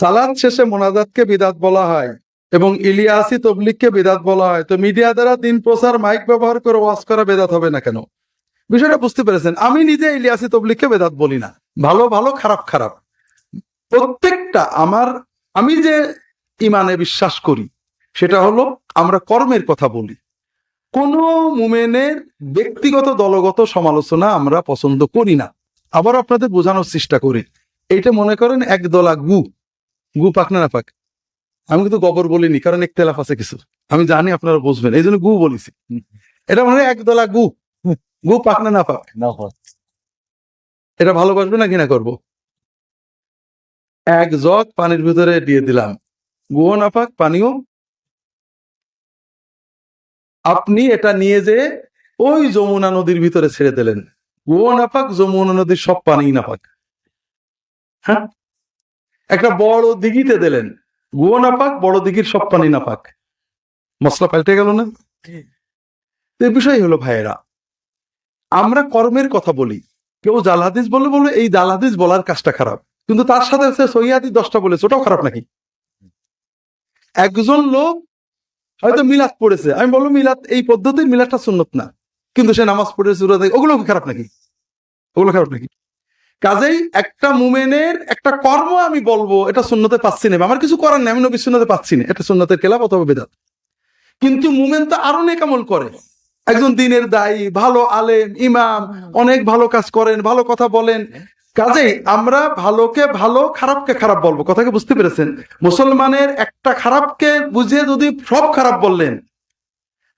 সালাদ শেষে মোনাজাতকে বিদাত বলা হয় এবং ইলিয়াসি তবলিগকে বেদাত বলা হয়। তো মিডিয়া দ্বারা দিন প্রচার মাইক ব্যবহার করে ওয়াজ করা বেদাত হবে না কেন? বিষয়টা বুঝতে পেরেছেন। আমি নিজে ইলিয়াসি তবলিগকে বেদাত বলি না। ভালো ভালো, খারাপ খারাপ। প্রত্যেকটা আমার, আমি যে ইমানে বিশ্বাস করি, সেটা হলো আমরা কর্মের কথা বলি। কোন মুমেনের ব্যক্তিগত, দলগত সমালোচনা আমরা পছন্দ করি না। আবার আপনাদের বোঝানোর চেষ্টা করি। এইটা মনে করেন একদলা গু। গু পাক না না পাক। আমি কিন্তু গোবর বলিনি কারণ একতেলাফ আছে কিছু। আমি জানি আপনারা বুঝবেন এই জন্য গু বলেছি। এটা মানে একদলা গু। গু পাক না না পাক। এটা ভালোবাসবে না ঘৃণা করব? এক জগ পানির ভিতরে দিয়ে দিলাম। গুও না পাক পানিও। আপনি এটা নিয়ে যে ওই যমুনা নদীর ভিতরে ছেড়ে দিলেন। গুও না পাক যমুনা নদীর সব পানি না পাক। হ্যাঁ? একটা বড় দিঘিতে দিলেন। গুও না পাক বড় দিঘির সব পানি না পাক মশলা পাল্টে গেল না? তো বিষয় হলো ভাইয়েরা আমরা কর্মের কথা বলি। কেউ জাল হাদিস বললে বলবে এই জাল হাদিস বলার কাজটা খারাপ। কিন্তু তার সাথে সে সহিয়াদি দশটা বলেছে ওটাও খারাপ নাকি? একজন লোক হয়তো মিলাদ পড়েছে। আমি বলব মিলাদ এই পদ্ধতির মিলাদটা সুন্নত না। কিন্তু সে নামাজ পড়েছে ওগুলো খারাপ নাকি? ওগুলো খারাপ নাকি? কাজেই একটা মুমেনের একটা কর্ম আমি বলব, এটা সুন্নতে পাচ্ছি না। আমার কিছু করার নেই, আমি নবী সুন্নতে পাচ্ছি না। এটা সুন্নতের খেলাফ অথবা বেদাত। কিন্তু মুমেন তো আরও নেকামল করে। একজন দিনের দায়ী, ভালো আলেম, ইমাম, অনেক ভালো কাজ করেন, ভালো কথা বলেন। কাজেই আমরা ভালোকে ভালো, খারাপকে খারাপ বলব। কথাকে বুঝতে পেরেছেন? মুসলমানের একটা খারাপকে বুঝে যদি সব খারাপ বললেন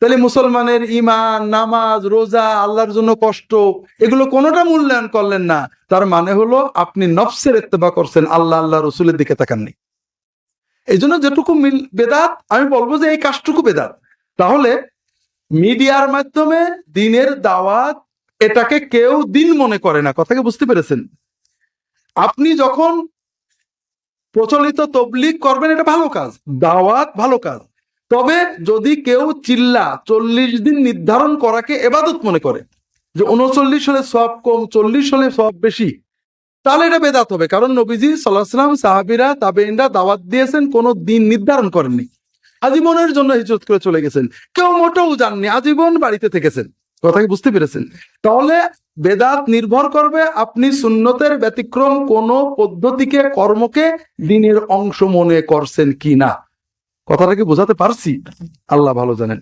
তাহলে মুসলমানের ইমান নামাজ, রোজা, আল্লাহর জন্য কষ্ট, এগুলো কোনোটা মূল্যায়ন করলেন না। তার মানে হলো আপনি নফসের ইত্তেবা করছেন, আল্লাহ আল্লাহ রসুলের দিকে তাকাননি। এই জন্য যেটুকু বেদাত, আমি বলব যে এই কাজটুকু বেদাত। তাহলে মিডিয়ার মাধ্যমে দিনের দাওয়াত এটাকে কেউ দিন মনে করে না। কথাকে বুঝতে পেরেছেন? আপনি যখন প্রচলিত তবলিগ করবেন, এটা ভালো কাজ। দাওয়াত ভালো কাজ। তবে যদি কেউ চিল্লা চল্লিশ দিন নির্ধারণ করাকে এবাদত মনে করে, যে উনচল্লিশ হলে সব কম, চল্লিশ হলে সব বেশি, তাহলে এটা বেদাত হবে। কারণ নবীজি সাল্লাহাম সাহাবিরা তাবেইনরা দাওয়াত দিয়েছেন, কোনো দিন নির্ধারণ করেননি। আজীবনের জন্য হিজরত করে চলে গেছেন। কেউ মোটেও যাননি, আজীবন বাড়িতে থেকেছেন। কথা কি বুঝতে পেরেছেন? তাহলে বেদাত নির্ভর করবে আপনি সুন্নতের ব্যতিক্রম কোন পদ্ধতিকে, কর্মকে দিনের অংশ মনে করছেন কি না কথাটা কি বোঝাতে পারছি? আল্লাহ ভালো জানেন।